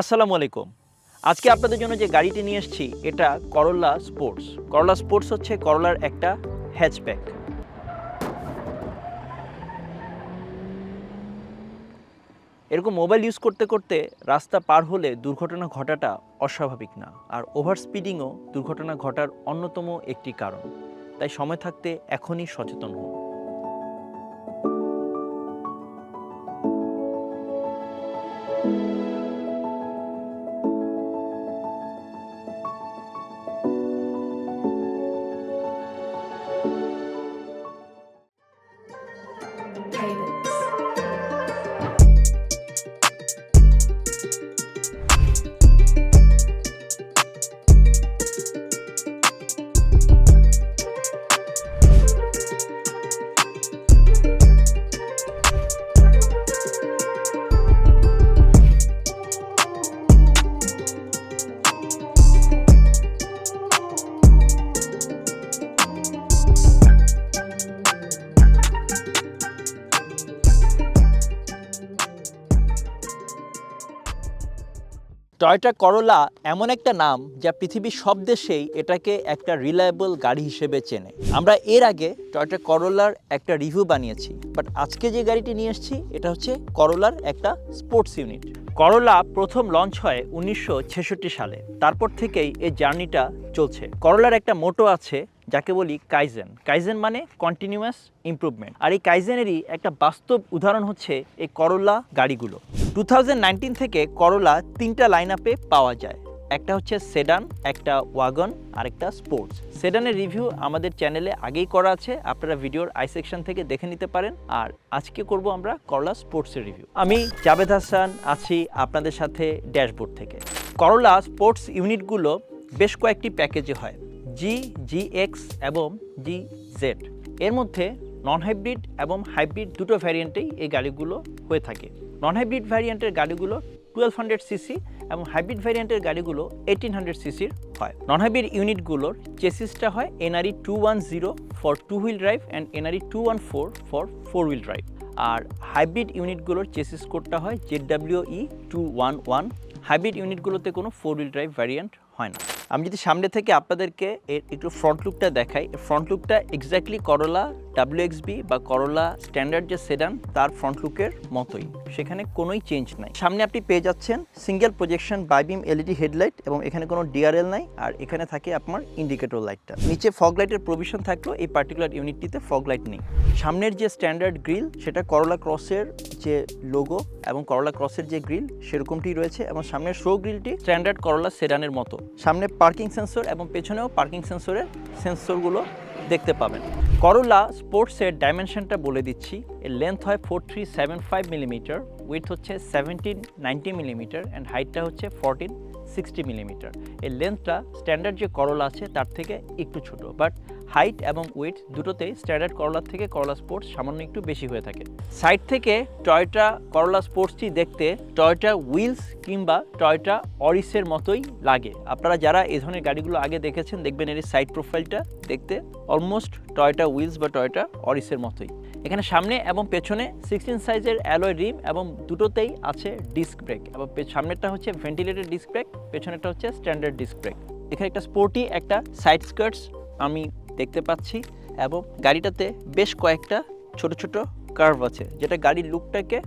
আসসালামু আলাইকুম। আজকে আপনাদের জন্য যে গাড়িটি নিয়ে এসেছি, এটা করলা স্পোর্টস করলা স্পোর্টস হচ্ছে করলার একটা হ্যাচব্যাক এরকম মোবাইল ইউজ করতে করতে রাস্তা পার হলে দুর্ঘটনা ঘটাটা অস্বাভাবিক না, আর ওভার স্পিডিংও দুর্ঘটনা ঘটার অন্যতম একটি কারণ। তাই সময় থাকতে এখনই সচেতন হন। টয়টা করোলা এমন একটা নাম যা পৃথিবীর সব দেশেই এটাকে একটা রিলায়েবল গাড়ি হিসেবে চেনে। আমরা এর আগে টয়টা করোলার একটা রিভিউ বানিয়েছি বাট আজকে যে গাড়িটি নিয়ে এসেছি, এটা হচ্ছে করোলার একটা স্পোর্টস ইউনিট করোলা প্রথম লঞ্চ হয় উনিশশো ছেষট্টি সালে। তারপর থেকেই এই জার্নিটা চলছে। করোলার একটা মোটো আছে, যাকে বলি কাইজেন কাইজেন মানে কন্টিনিউয়াস ইমপ্রুভমেন্ট আর এই কাইজেনেরই একটা বাস্তব উদাহরণ হচ্ছে এই করোলা গাড়িগুলো। টু থেকে করোলা তিনটা লাইন আপে পাওয়া যায়। একটা হচ্ছে সেডান একটা ওয়াগন আর একটা স্পোর্টস সেডানের রিভিউ আমাদের চ্যানেলে আগেই করা আছে, আপনারা ভিডিওর আই সেকশন থেকে দেখে নিতে পারেন। আর আজকে করব আমরা করলা স্পোর্টসের রিভিউ আমি জাবেদ হাসান আছি আপনাদের সাথে ড্যাশবোর্ড থেকে। করলা স্পোর্টস ইউনিটগুলো বেশ কয়েকটি প্যাকেজে হয়। জি জি এক্স এবং জি জেড এর মধ্যে নন হাইব্রিড এবং হাইব্রিড দুটো ভ্যারিয়েন্টেই এই গাড়িগুলো হয়ে থাকে। নন হাইব্রিড ভ্যারিয়েন্টের গাড়িগুলো টুয়েলভ হান্ড্রেড সিসি এবং হাইব্রিড ভ্যারিয়েন্টের গাড়িগুলো এইটিন হান্ড্রেড সিসির হয়। নন হাইব্রিড ইউনিটগুলোর চেসিসটা হয় NRE two one zero for two wheel drive and NRE two one four for four wheel drive R hybrid ইউনিটগুলোর চেসিস কোডটা হয় Z W E two one one hybrid ইউনিটগুলোতে কোনো four wheel drive variant হয় না। আমি যদি সামনে থেকে আপনাদেরকে এর একটু ফ্রন্ট লুকটা দেখাই ফ্রন্ট লুকটা এক্স্যাক্টলি করলা ডাব্লিউএক্সবি বা করলা স্ট্যান্ডার্ড যে সেডান তার ফ্রন্ট লুকের মতোই। সেখানে কোনোই চেঞ্জ নাই। সামনে আপনি পেয়ে যাচ্ছেন single projection bibeam LED headlight এবং এখানে কোনো ডিআরএল নাই, আর এখানে থাকে আপনার ইন্ডিকেটর লাইটটা নিচে ফগ লাইটের প্রভিশন থাকলেও এই পার্টিকুলার ইউনিটটিতে ফগ লাইট নেই। সামনের যে স্ট্যান্ডার্ড গ্রিল সেটা করলা ক্রসের যে লোগো এবং করলা ক্রসের যে গ্রিল সেরকমটি রয়েছে এবং সামনের শো গ্রিলটি স্ট্যান্ডার্ড করলা সেডানের মতো। সামনে পার্কিং সেন্সর এবং পেছনেও পার্কিং সেন্সরের সেন্সরগুলো দেখতে পাবেন। করলা স্পোর্টসের ডাইমেনশনটা বলে দিচ্ছি। এর লেন্থ হয় four three seven five millimeter with হচ্ছে সেভেন্টিন নাইনটি মিলিমিটার অ্যান্ড হাইটটা হচ্ছে ফোরটিন সিক্সটি মিলিমিটার এর লেন্থটা স্ট্যান্ডার্ড যে করোলা আছে, তার থেকে একটু ছোটো। বাট হাইট এবং ওয়েট দুটোতেই স্ট্যান্ডার্ড করলার থেকে করলা স্পোর্টস সামান্য একটু বেশি হয়ে থাকে। সাইড থেকে টয়টা করলা স্পোর্টসটি দেখতে টয়টা উইলস কিংবা টয়টা অরিসের মতোই লাগে। আপনারা যারা এই ধরনের গাড়িগুলো আগে দেখেছেন, দেখবেন এর সাইড প্রোফাইলটা দেখতে অলমোস্ট টয়টা উইলস বা টয়টা অরিসের মতোই। এখানে সামনে এবং পেছনে সিক্সটিন সাইজের অ্যালয় রিম এবং দুটোতেই আছে ডিস্ক ব্রেক এবং সামনেরটা হচ্ছে ভেন্টিলেটেড ডিস্ক ব্রেক, পেছনেরটা হচ্ছে স্ট্যান্ডার্ড ডিস্ক ব্রেক। এখানে একটা স্পোর্টি, একটা সাইড স্কার্টস, আমি দেখতে পাচ্ছি এবং গাড়িটাতে বেশ কয়েকটা ছোট ছোট কার্ভ আছে, যেটা গাড়ির লুকটাকে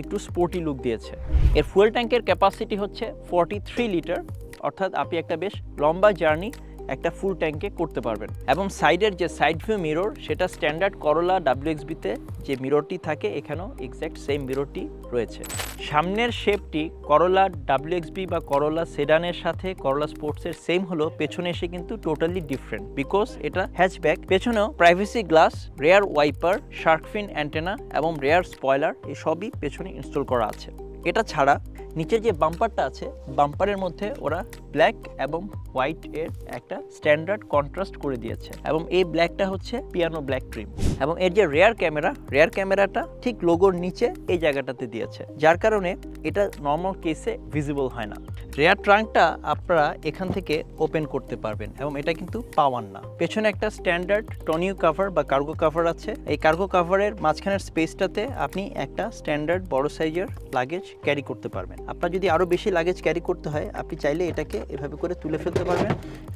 একটু স্পোর্টি লুক দিয়েছে। এর ফুয়েল ট্যাঙ্কের ক্যাপাসিটি হচ্ছে ফর্টি থ্রি লিটার অর্থাৎ আপনি একটা বেশ লম্বা জার্নি একটা ফুল ট্যাঙ্কে করতে পারবেন। এবং সাইডের যে সাইড ভিউ মিরর সেটা স্ট্যান্ডার্ড করলা ডাব্লিউএক্সবিতে যে মিররটি থাকে, এখানেও এক্স্যাক্ট সেম মিররটি রয়েছে। সামনের শেপটি করলা ডাব্লিউএক্সবি বা করলা সেডানের সাথে করলা স্পোর্টসের সেম হলো পেছনে এসে কিন্তু টোটালি ডিফারেন্ট বিকজ এটা হ্যাচব্যাক পেছনেও privacy glass rear wiper sharkfin antenna এবং রেয়ার স্পয়লার এসবই পেছনে ইনস্টল করা আছে। এটা ছাড়া নিচের যে বাম্পারটা আছে বাম্পারের মধ্যে ওরা ব্ল্যাক এবং হোয়াইট এর একটা স্ট্যান্ডার্ড কন্ট্রাস্ট করে দিয়েছে। এবং এই ব্ল্যাকটা হচ্ছে পিয়ানো ব্ল্যাক ক্রিম এবং এর যে রেয়ার ক্যামেরা রেয়ার ক্যামেরাটা ঠিক লোগোর নিচে এই জায়গাটাতে দিয়েছে। যার কারণে এটা নর্মাল কেসে ভিজিবল হয় না। রেয়ার ট্রাঙ্কটা আপনারা এখান থেকে ওপেন করতে পারবেন এবং এটা কিন্তু পাওয়ার না। পেছনে একটা স্ট্যান্ডার্ড টনিউ কাভার বা কার্গো কাভার আছে। এই কার্গো কাভারের মাঝখানের স্পেসটাতে আপনি একটা স্ট্যান্ডার্ড বড় সাইজের লাগেজ ক্যারি করতে পারবেন। আপনার যদি আরও বেশি লাগেজ ক্যারি করতে হয়, আপনি চাইলে এটাকে এভাবে করে তুলে ফেলতে পারবেন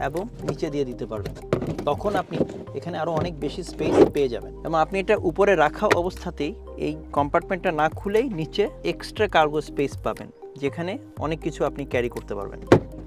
এবং নিচে দিয়ে দিতে পারবেন। তখন আপনি এখানে আরও অনেক বেশি স্পেস পেয়ে যাবেন। এবং আপনি এটা উপরে রাখা অবস্থাতেই এই কম্পার্টমেন্টটা না খুলেই নিচে এক্সট্রা কার্গো স্পেস পাবেন। যেখানে অনেক কিছু আপনি ক্যারি করতে পারবেন।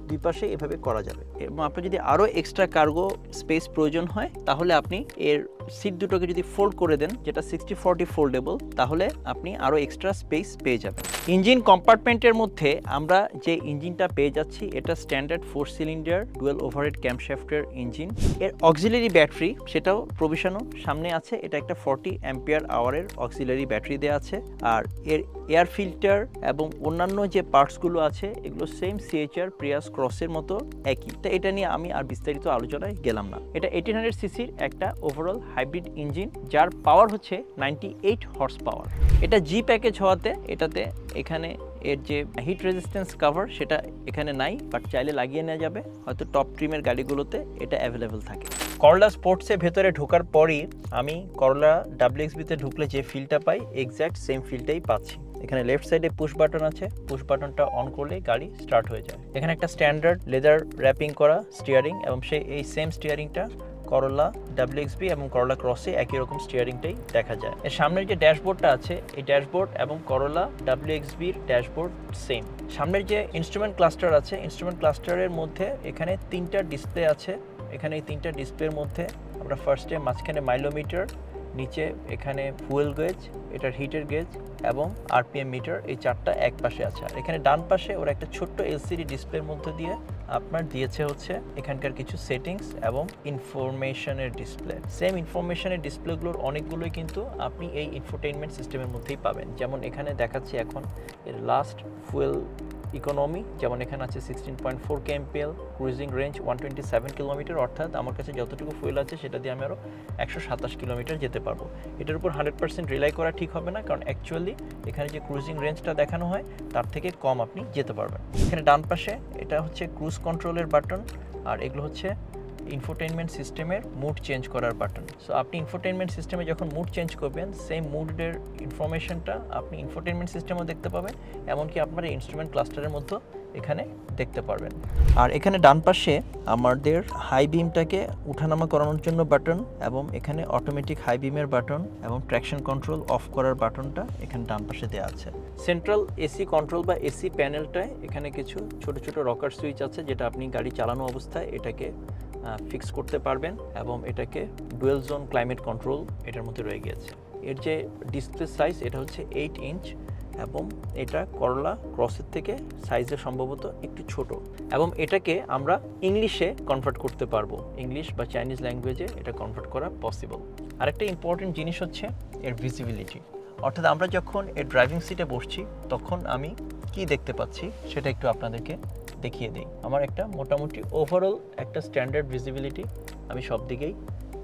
দুই পাশে এভাবে করা যাবে। এবং আপনার যদি আরও এক্সট্রা কার্গো স্পেস প্রয়োজন হয়, তাহলে আপনি এর সিট দুটোকে যদি ফোল্ড করে দেন, যেটা সিক্সটি ফোরটি ফোল্ডেবল তাহলে আপনি আরও এক্সট্রা স্পেস পেয়ে যাবেন। ইঞ্জিন কম্পার্টমেন্টের মধ্যে আমরা যে ইঞ্জিনটা পেয়ে যাচ্ছি, এটা standard four cylinder dual overhead ক্যাম্পশ্যাফটের engine এর অক্সিলারি ব্যাটারি সেটাও প্রভিশনও সামনে আছে, এটা একটা ফর্টি অ্যাম্পিয়ার আওয়ারের অক্সিলারি ব্যাটারি দেওয়া আছে। আর এর এয়ার ফিল্টার এবং অন্যান্য যে পার্টসগুলো আছে, এগুলো সেম সিএইচআর প্রিয়াস ক্রসের মতো একই। তো এটা নিয়ে আমি আর বিস্তারিত আলোচনায় গেলাম না। এটা এইটিন হান্ড্রেড সিসির একটা ওভারঅল হাইব্রিড ইঞ্জিন, যার পাওয়ার হচ্ছে নাইনটি এইট হর্স পাওয়ার এটা জি প্যাকেজ হওয়াতে এটাতে এখানে এর যে হিট রেজিস্ট্যান্স কভার সেটা এখানে নাই বাট চাইলে লাগিয়ে নেওয়া যাবে। হয়তো টপ ট্রিমের গাড়িগুলোতে এটা অ্যাভেলেবেল থাকে। করলা স্পোর্টসের ভেতরে ঢোকার পরই আমি করলা ডাব্লিউএক্সবিতে ঢুকলে যে ফিলটা পাই এক্স্যাক্ট সেম ফিলটাই পাচ্ছি। এখানে লেফট সাইডে পুশ বাটন আছে। পুশ বাটনটা অন করলে গাড়ি স্টার্ট হয়ে যায়। এখানে একটা স্ট্যান্ডার্ড লেদার র্যাপিং করা স্টিয়ারিং এবং সেই, এই সেম স্টিয়ারিংটা করলা ডাব্লিউএক্সবি এবং করলা ক্রসে একই রকম স্টিয়ারিংটাই দেখা যায়। এর সামনের যে ড্যাশবোর্ডটা আছে, এই ড্যাশবোর্ড এবং করলা ডাব্লিউএক্সবির ড্যাশবোর্ড সেম সামনের যে ইনস্ট্রুমেন্ট ক্লাস্টার আছে ইনস্ট্রুমেন্ট ক্লাস্টারের মধ্যে এখানে তিনটা ডিসপ্লে আছে। এখানে এই তিনটা ডিসপ্লের মধ্যে আমরা ফার্স্টে মাঝখানে মাইলোমিটার নিচে এখানে ফুয়েল গেজ এটার হিটের গেজ এবং আরপিএম মিটার এই চারটা এক পাশে আছে। আর এখানে ডান পাশে ওরা একটা ছোট্ট এলসিডি ডিসপ্লের মধ্যে দিয়ে আপনার দিয়েছে হচ্ছে এখানকার কিছু সেটিংস এবং ইনফরমেশনের ডিসপ্লে সেম ইনফরমেশনের ডিসপ্লেগুলোর অনেকগুলোই কিন্তু আপনি এই ইনফোটেইনমেন্ট সিস্টেমের মধ্যেই পাবেন। যেমন এখানে দেখাচ্ছি এখন এর লাস্ট ফুয়েল ইকোনমি যেমন এখানে আছে sixteen point four KMPL cruising range one twenty seven kilometer অর্থাৎ আমার কাছে যতটুকু ফুয়েল আছে সেটা দিয়ে আমি আরও একশো সাতাশ কিলোমিটার যেতে পারব। এটার উপর হান্ড্রেড পার্সেন্ট রিলাই করা ঠিক হবে না, কারণ অ্যাকচুয়ালি এখানে যে ক্রুজিং রেঞ্জটা দেখানো হয়, তার থেকে কম আপনি যেতে পারবেন। এখানে ডান পাশে এটা হচ্ছে ক্রুজ কন্ট্রোলের বাটন আর এগুলো হচ্ছে ইনফোটেনমেন্ট সিস্টেমের মুড চেঞ্জ করার বাটন সো আপনি ইনফোটেনমেন্ট সিস্টেমে যখন মুড চেঞ্জ করবেন সেম মুডের ইনফরমেশনটা আপনি ইনফোটেনমেন্ট সিস্টেমেও দেখতে পাবেন, এমনকি আপনার ইনস্ট্রুমেন্ট ক্লাস্টারের মধ্যে এখানে দেখতে পারবেন। আর এখানে ডান পাশে আমাদের হাই বিমটাকে উঠানামা করানোর জন্য বাটন এবং এখানে অটোমেটিক হাই বিমের বাটন এবং ট্র্যাকশন কন্ট্রোল অফ করার বাটনটা এখানে ডান পাশে দেওয়া আছে। সেন্ট্রাল এসি কন্ট্রোল বা এসি প্যানেলটায় এখানে কিছু ছোট ছোট রকার সুইচ আছে, যেটা আপনি গাড়ি চালানো অবস্থায় এটাকে ফিক্স করতে পারবেন এবং এটাকে ডুয়েল জোন ক্লাইমেট কন্ট্রোল এটার মধ্যে রয়ে গিয়েছে। এর যে ডিসপ্লে সাইজ এটা হচ্ছে এইট ইঞ্চ এবং এটা করলা ক্রসের থেকে সাইজে সম্ভবত একটু ছোট। এবং এটাকে আমরা ইংলিশে কনভার্ট করতে পারব। ইংলিশ বা চাইনিজ ল্যাঙ্গুয়েজে এটা কনভার্ট করা পসিবল আরেকটা ইম্পর্টেন্ট জিনিস হচ্ছে এর ভিজিবিলিটি অর্থাৎ আমরা যখন এর ড্রাইভিং সিটে বসছি, তখন আমি কি দেখতে পাচ্ছি সেটা একটু আপনাদেরকে দেখিয়ে দিই। আমার একটা মোটামুটি ওভারঅল একটা স্ট্যান্ডার্ড ভিজিবিলিটি আমি সব দিকেই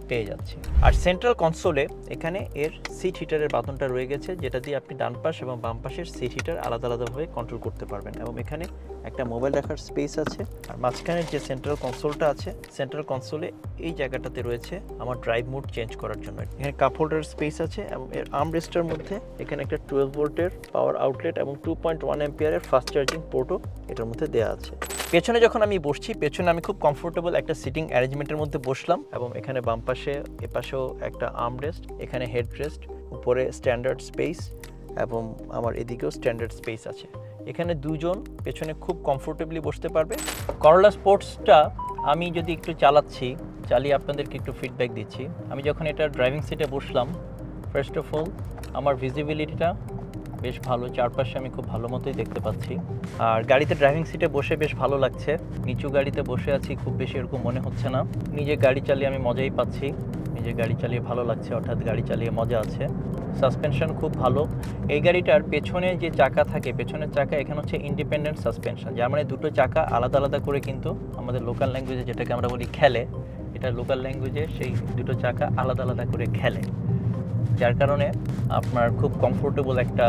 পেয়ে যাচ্ছি। আর সেন্ট্রাল কনসোলে এখানে এর সিট হিটারের বাটনটা রয়ে গেছে, যেটা দিয়ে আপনি ডান পাশ এবং বাম পাশের সিট হিটার আলাদা আলাদাভাবে কন্ট্রোল করতে পারবেন। এবং এখানে একটা মোবাইল রাখার স্পেস আছে। আর মাঝখানে যে সেন্ট্রাল কনসোলটা আছে সেন্ট্রাল কনসোলে এই জায়গাটাতে রয়েছে আমার ড্রাইভ মোড চেঞ্জ করার জন্য। এখানে কাপ হোল্ডার স্পেস আছে এবং এর রেস্টের মধ্যে এখানে একটা টুয়েলভ ভোল্টের পাওয়ার আউটলেট এবং টু পয়েন্ট ওয়ান এম্পিয়ারের ফাস্ট চার্জিং পোর্টও এটার মধ্যে দেওয়া আছে। পেছনে যখন আমি বসছি, পেছনে আমি খুব কমফোর্টেবল একটা সিটিং অ্যারেঞ্জমেন্টের মধ্যে বসলাম এবং এখানে বাম পাশে, এপাশেও একটা আর্ম রেস্ট এখানে হেড রেস্ট উপরে স্ট্যান্ডার্ড স্পেস এবং আমার এদিকেও স্ট্যান্ডার্ড স্পেস আছে। এখানে দুজন পেছনে খুব কমফোর্টেবলি বসতে পারবে। করলা স্পোর্টসটা আমি যদি একটু চালাচ্ছি, চালিয়ে আপনাদেরকে একটু ফিডব্যাক দিচ্ছি। আমি যখন এটা ড্রাইভিং সিটে বসলাম ফার্স্ট অফ অল আমার ভিজিবিলিটিটা বেশ ভালো চারপাশে আমি খুব ভালো মতোই দেখতে পাচ্ছি। আর গাড়িতে ড্রাইভিং সিটে বসে বেশ ভালো লাগছে। নিচু গাড়িতে বসে আছি, খুব বেশি এরকম মনে হচ্ছে না। নিজে গাড়ি চালিয়ে আমি মজাই পাচ্ছি। নিজে গাড়ি চালিয়ে ভালো লাগছে, অর্থাৎ গাড়ি চালিয়ে মজা আছে। সাসপেনশন খুব ভালো। এই গাড়িটার পেছনে যে চাকা থাকে, পেছনের চাকা এখানে হচ্ছে ইন্ডিপেন্ডেন্ট সাসপেনশন যার মানে দুটো চাকা আলাদা আলাদা করে কিন্তু আমাদের লোকাল ল্যাঙ্গুয়েজে যেটাকে আমরা বলি খেলে, এটা লোকাল ল্যাঙ্গুয়েজে সেই দুটো চাকা আলাদা আলাদা করে খেলে। যার কারণে আপনার খুব কমফোর্টেবল একটা,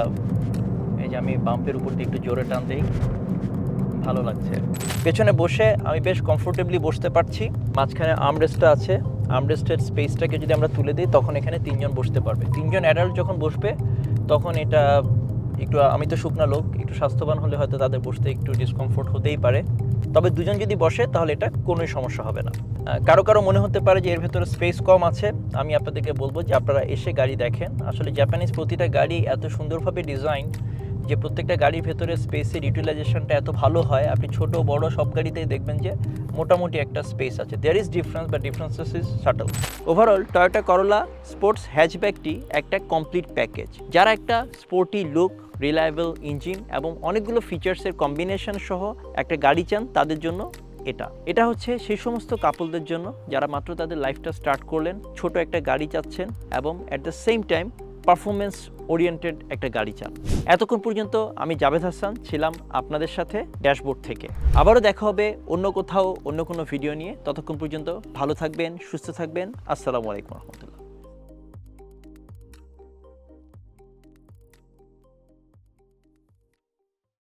এই যে আমি বাম্পের উপর দিয়ে একটু জোরে টান দিই, ভালো লাগছে। পেছনে বসে আমি বেশ কমফোর্টেবলি বসতে পারছি, মাঝখানে আর্মরেস্টটা আছে আর্মরেস্টের স্পেসটাকে যদি আমরা তুলে দিই, তখন এখানে তিনজন বসতে পারবে। তিনজন অ্যাডাল্ট যখন বসবে, তখন এটা একটু, আমি তো শুকনা লোক, একটু স্বাস্থ্যবান হলে হয়তো তাদের বসতে একটু ডিসকমফোর্ট হতেই পারে। তবে দুজন যদি বসে, তাহলে এটা কোনোই সমস্যা হবে না। কারও কারও মনে হতে পারে যে এর ভেতরে স্পেস কম আছে। আমি আপনাদেরকে বলব যে আপনারা এসে গাড়ি দেখেন। আসলে জাপানিজ প্রতিটা গাড়ি এত সুন্দরভাবে ডিজাইন যে প্রত্যেকটা গাড়ির ভেতরে স্পেসের ইউটিলাইজেশনটা এত ভালো হয়। আপনি ছোট, বড় সব গাড়িতেই দেখবেন যে মোটামুটি একটা স্পেস আছে। দেয়ার ইজ ডিফারেন্স বা differences is subtle overall Toyota Corolla sports হ্যাচব্যাকটি একটা কমপ্লিট প্যাকেজ যারা একটা স্পোর্টি লুক রিলায়েবল ইঞ্জিন এবং অনেকগুলো ফিচার্সের কম্বিনেশন সহ একটা গাড়ি চান তাদের জন্য এটা। এটা হচ্ছে সেই সমস্ত কাপলদের জন্য যারা মাত্র তাদের লাইফটা স্টার্ট করলেন, ছোট একটা গাড়ি চাচ্ছেন এবং at the same time performance oriented একটা গাড়ি চান। এতক্ষণ পর্যন্ত আমি জাভেদ হাসান ছিলাম আপনাদের সাথে ড্যাশবোর্ড থেকে। আবারও দেখা হবে অন্য কোথাও, অন্য কোনো ভিডিও নিয়ে। ততক্ষণ পর্যন্ত ভালো থাকবেন, সুস্থ থাকবেন। আসসালামু আলাইকুম রহমতুল্লাহ।